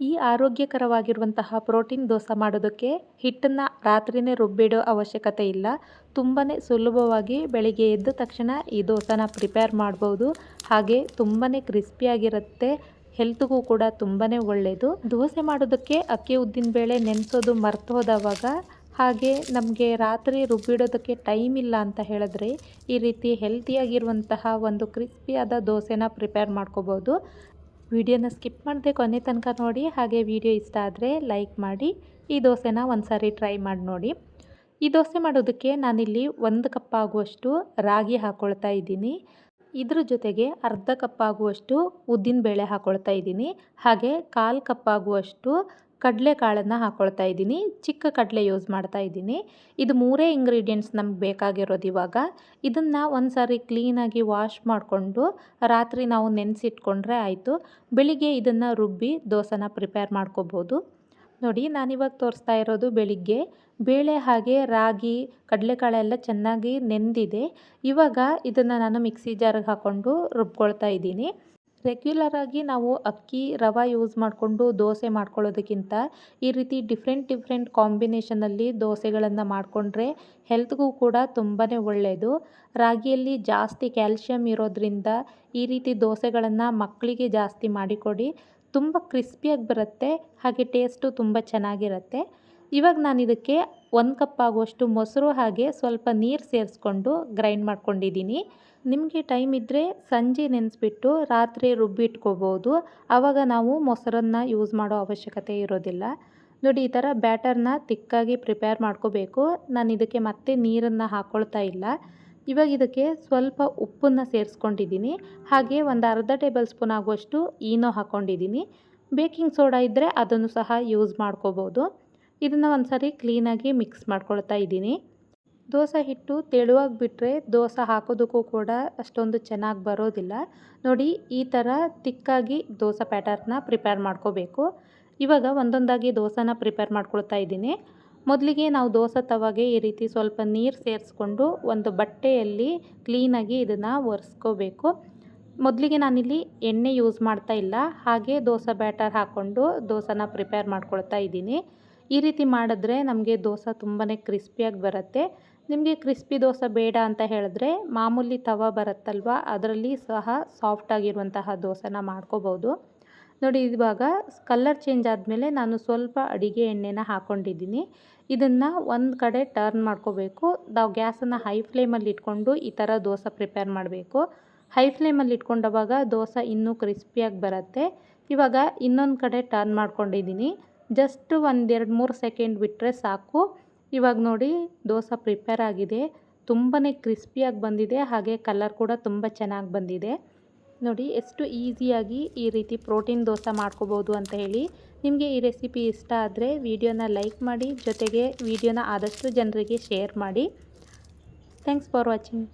ಈ ಆರೋಗ್ಯಕರವಾಗಿರುವಂತಹ ಪ್ರೋಟೀನ್ ದೋಸೆ ಮಾಡೋದಕ್ಕೆ ಹಿಟ್ಟನ್ನು ರಾತ್ರಿಯೇ ರುಬ್ಬಿಡೋ ಅವಶ್ಯಕತೆ ಇಲ್ಲ. ತುಂಬಾ ಸುಲಭವಾಗಿ ಬೆಳಿಗ್ಗೆ ಎದ್ದ ತಕ್ಷಣ ಈ ದೋಸೆನ ಪ್ರಿಪೇರ್ ಮಾಡ್ಬೋದು. ಹಾಗೆ ತುಂಬಾ ಕ್ರಿಸ್ಪಿಯಾಗಿರುತ್ತೆ. ಹೆಲ್ತ್ಗೂ ಕೂಡ ತುಂಬಾ ಒಳ್ಳೆಯದು ದೋಸೆ ಮಾಡೋದಕ್ಕೆ ಅಕ್ಕಿ ಉದ್ದಿನ ಬೇಳೆ ನೆನೆಸೋದು ಮರ್ತು ಹೋದವಾಗ ಹಾಗೆ ನಮಗೆ ರಾತ್ರಿ ರುಬ್ಬಿಡೋದಕ್ಕೆ ಟೈಮ್ ಇಲ್ಲ ಅಂತ ಹೇಳಿದ್ರೆ ಈ ರೀತಿ ಹೆಲ್ತಿಯಾಗಿರುವಂತಹ ಒಂದು ಕ್ರಿಸ್ಪಿಯಾದ ದೋಸೆನ ಪ್ರಿಪೇರ್ ಮಾಡ್ಕೋಬೋದು. ವಿಡಿಯೋನ ಸ್ಕಿಪ್ ಮಾಡದೆ ಕೊನೆ ತನಕ ನೋಡಿ, ಹಾಗೆ ವಿಡಿಯೋ ಇಷ್ಟ ಆದರೆ ಲೈಕ್ ಮಾಡಿ, ಈ ದೋಸೆನ ಒಂದು ಸಾರಿ ಟ್ರೈ ಮಾಡಿ ನೋಡಿ. ಈ ದೋಸೆ ಮಾಡೋದಕ್ಕೆ ನಾನಿಲ್ಲಿ ಒಂದು ಕಪ್ ಆಗುವಷ್ಟು ರಾಗಿ ಹಾಕ್ಕೊಳ್ತಾ ಇದ್ದೀನಿ. ಇದ್ರ ಜೊತೆಗೆ ಅರ್ಧ ಕಪ್ ಆಗುವಷ್ಟು ಉದ್ದಿನ ಬೇಳೆ ಹಾಕ್ಕೊಳ್ತಾ ಇದ್ದೀನಿ. ಹಾಗೆ ಕಾಲು ಕಪ್ ಆಗುವಷ್ಟು ಕಡಲೆಕಾಳನ್ನು ಹಾಕ್ಕೊಳ್ತಾ ಇದ್ದೀನಿ. ಚಿಕ್ಕ ಕಡಲೆ ಯೂಸ್ ಮಾಡ್ತಾ ಇದ್ದೀನಿ. ಇದು ಮೂರೇ ಇಂಗ್ರೀಡಿಯೆಂಟ್ಸ್ ನಮ್ಗೆ ಬೇಕಾಗಿರೋದು ಇವಾಗ. ಇದನ್ನು ಒಂದು ಸಾರಿ ಕ್ಲೀನಾಗಿ ವಾಶ್ ಮಾಡಿಕೊಂಡು ರಾತ್ರಿ ನಾವು ನೆನೆಸಿಟ್ಕೊಂಡ್ರೆ ಆಯಿತು. ಬೆಳಿಗ್ಗೆ ಇದನ್ನು ರುಬ್ಬಿ ದೋಸೆನ ಪ್ರಿಪೇರ್ ಮಾಡ್ಕೋಬೋದು. ನೋಡಿ, ನಾನಿವಾಗ ತೋರಿಸ್ತಾ ಇರೋದು ಬೆಳಿಗ್ಗೆ. ಬೇಳೆ ಹಾಗೆ ರಾಗಿ ಕಡಲೆಕಾಳೆಲ್ಲ ಚೆನ್ನಾಗಿ ನೆಂದಿದೆ. ಇವಾಗ ಇದನ್ನು ನಾನು ಮಿಕ್ಸಿ ಜಾರಿಗೆ ಹಾಕ್ಕೊಂಡು ರುಬ್ಕೊಳ್ತಾ ಇದ್ದೀನಿ. ರೆಗ್ಯುಲರಾಗಿ ನಾವು ಅಕ್ಕಿ, ರವೆ ಯೂಸ್ ಮಾಡಿಕೊಂಡು ದೋಸೆ ಮಾಡ್ಕೊಳ್ಳೋದಕ್ಕಿಂತ ಈ ರೀತಿ ಡಿಫ್ರೆಂಟ್ ಡಿಫ್ರೆಂಟ್ ಕಾಂಬಿನೇಷನಲ್ಲಿ ದೋಸೆಗಳನ್ನು ಮಾಡಿಕೊಂಡ್ರೆ ಹೆಲ್ತ್ಗೂ ಕೂಡ ತುಂಬಾ ಒಳ್ಳೆಯದು ರಾಗಿಯಲ್ಲಿ ಜಾಸ್ತಿ ಕ್ಯಾಲ್ಶಿಯಮ್ ಇರೋದ್ರಿಂದ ಈ ರೀತಿ ದೋಸೆಗಳನ್ನು ಮಕ್ಕಳಿಗೆ ಜಾಸ್ತಿ ಮಾಡಿಕೊಡಿ. ತುಂಬ ಕ್ರಿಸ್ಪಿಯಾಗಿ ಬರುತ್ತೆ, ಹಾಗೆ ಟೇಸ್ಟು ತುಂಬ ಚೆನ್ನಾಗಿರುತ್ತೆ. ಇವಾಗ ನಾನು ಇದಕ್ಕೆ ಒಂದು ಕಪ್ ಆಗುವಷ್ಟು ಮೊಸರು ಹಾಗೆ ಸ್ವಲ್ಪ ನೀರು ಸೇರಿಸ್ಕೊಂಡು ಗ್ರೈಂಡ್ ಮಾಡ್ಕೊಂಡಿದ್ದೀನಿ ನಿಮಗೆ ಟೈಮ್ ಇದ್ದರೆ ಸಂಜೆ ನೆನೆಸ್ಬಿಟ್ಟು ರಾತ್ರಿ ರುಬ್ಬಿಟ್ಕೋಬೋದು ಆವಾಗ ನಾವು ಮೊಸರನ್ನು ಯೂಸ್ ಮಾಡೋ ಅವಶ್ಯಕತೆ ಇರೋದಿಲ್ಲ. ನೋಡಿ, ಈ ಥರ ಬ್ಯಾಟರ್ನ ತಿಕ್ಕಾಗಿ ಪ್ರಿಪೇರ್ ಮಾಡ್ಕೋಬೇಕು. ನಾನು ಇದಕ್ಕೆ ಮತ್ತೆ ನೀರನ್ನು ಹಾಕ್ಕೊಳ್ತಾ ಇಲ್ಲ. ಇವಾಗ ಇದಕ್ಕೆ ಸ್ವಲ್ಪ ಉಪ್ಪನ್ನು ಸೇರಿಸ್ಕೊಂಡಿದ್ದೀನಿ ಹಾಗೆ ಒಂದು ಅರ್ಧ ಟೇಬಲ್ ಸ್ಪೂನ್ ಆಗುವಷ್ಟು ಈನೋ ಹಾಕ್ಕೊಂಡಿದ್ದೀನಿ ಬೇಕಿಂಗ್ ಸೋಡಾ ಇದ್ದರೆ ಅದನ್ನು ಸಹ ಯೂಸ್ ಮಾಡ್ಕೋಬೋದು. ಇದನ್ನು ಒಂದು ಸಾರಿ ಕ್ಲೀನಾಗಿ ಮಿಕ್ಸ್ ಮಾಡ್ಕೊಳ್ತಾ ಇದ್ದೀನಿ. ದೋಸೆ ಹಿಟ್ಟು ತೆಳುವಾಗಿ ಬಿಟ್ಟರೆ ದೋಸೆ ಹಾಕೋದಕ್ಕೂ ಕೂಡ ಅಷ್ಟೊಂದು ಚೆನ್ನಾಗಿ ಬರೋದಿಲ್ಲ. ನೋಡಿ, ಈ ಥರ ತಿಕ್ಕಾಗಿ ದೋಸೆ ಪ್ಯಾಟರ್ನ ಪ್ರಿಪೇರ್ ಮಾಡ್ಕೋಬೇಕು. ಇವಾಗ ಒಂದೊಂದಾಗಿ ದೋಸೆನ ಪ್ರಿಪೇರ್ ಮಾಡ್ಕೊಳ್ತಾ ಇದ್ದೀನಿ. ಮೊದಲಿಗೆ ನಾವು ದೋಸೆ ತವಾಗೆ ಈ ರೀತಿ ಸ್ವಲ್ಪ ನೀರು ಸೇರಿಸ್ಕೊಂಡು ಒಂದು ಬಟ್ಟೆಯಲ್ಲಿ ಕ್ಲೀನಾಗಿ ಇದನ್ನು ಒರೆಸ್ಕೋಬೇಕು. ಮೊದಲಿಗೆ ನಾನಿಲ್ಲಿ ಎಣ್ಣೆ ಯೂಸ್ ಮಾಡ್ತಾ ಇಲ್ಲ. ಹಾಗೆ ದೋಸೆ ಬ್ಯಾಟರ್ ಹಾಕ್ಕೊಂಡು ದೋಸೆನ ಪ್ರಿಪೇರ್ ಮಾಡ್ಕೊಳ್ತಾ ಇದ್ದೀನಿ. ಈ ರೀತಿ ಮಾಡಿದ್ರೆ ನಮಗೆ ದೋಸೆ ತುಂಬಾ ಕ್ರಿಸ್ಪಿಯಾಗಿ ಬರುತ್ತೆ. ನಿಮಗೆ ಕ್ರಿಸ್ಪಿ ದೋಸೆ ಬೇಡ ಅಂತ ಹೇಳಿದ್ರೆ ಮಾಮೂಲಿ ತವ ಬರುತ್ತಲ್ವ, ಅದರಲ್ಲಿ ಸಹ ಸಾಫ್ಟಾಗಿರುವಂತಹ ದೋಸೆನ ಮಾಡ್ಕೋಬೋದು. ನೋಡಿ, ಇವಾಗ ಕಲರ್ ಚೇಂಜ್ ಆದಮೇಲೆ ನಾನು ಸ್ವಲ್ಪ ಅಡಿಗೆ ಎಣ್ಣೆನ ಹಾಕ್ಕೊಂಡಿದ್ದೀನಿ ಇದನ್ನು ಒಂದು ಕಡೆ ಟರ್ನ್ ಮಾಡ್ಕೋಬೇಕು. ನಾವು ಗ್ಯಾಸನ್ನು ಹೈ ಫ್ಲೇಮಲ್ಲಿ ಇಟ್ಕೊಂಡು ಈ ಥರ ದೋಸೆ ಪ್ರಿಪೇರ್ ಮಾಡಬೇಕು. ಹೈ ಫ್ಲೇಮಲ್ಲಿ ಇಟ್ಕೊಂಡವಾಗ ದೋಸೆ ಇನ್ನೂ ಕ್ರಿಸ್ಪಿಯಾಗಿ ಬರುತ್ತೆ. ಇವಾಗ ಇನ್ನೊಂದು ಕಡೆ ಟರ್ನ್ ಮಾಡ್ಕೊಂಡಿದ್ದೀನಿ. ಜಸ್ಟ್ ಒಂದೆರಡು ಮೂರು ಸೆಕೆಂಡ್ ಬಿಟ್ಟರೆ ಸಾಕು. ಇವಾಗ ನೋಡಿ ದೋಸೆ ಪ್ರಿಪೇರ್ ಆಗಿದೆ. ತುಂಬಾ ಕ್ರಿಸ್ಪಿಯಾಗಿ ಬಂದಿದೆ, ಹಾಗೆ ಕಲರ್ ಕೂಡ ತುಂಬ ಚೆನ್ನಾಗಿ ಬಂದಿದೆ. ನೋಡಿ, ಎಷ್ಟು ಈಸಿಯಾಗಿ ಈ ರೀತಿ ಪ್ರೋಟೀನ್ ದೋಸೆ ಮಾಡ್ಕೋಬೋದು ಅಂತ ಹೇಳಿ. ನಿಮಗೆ ಈ ರೆಸಿಪಿ ಇಷ್ಟ ಆದರೆ ವಿಡಿಯೋನ ಲೈಕ್ ಮಾಡಿ, ಜೊತೆಗೆ ವಿಡಿಯೋನ ಆದಷ್ಟು ಜನರಿಗೆ ಶೇರ್ ಮಾಡಿ. Thanks for watching.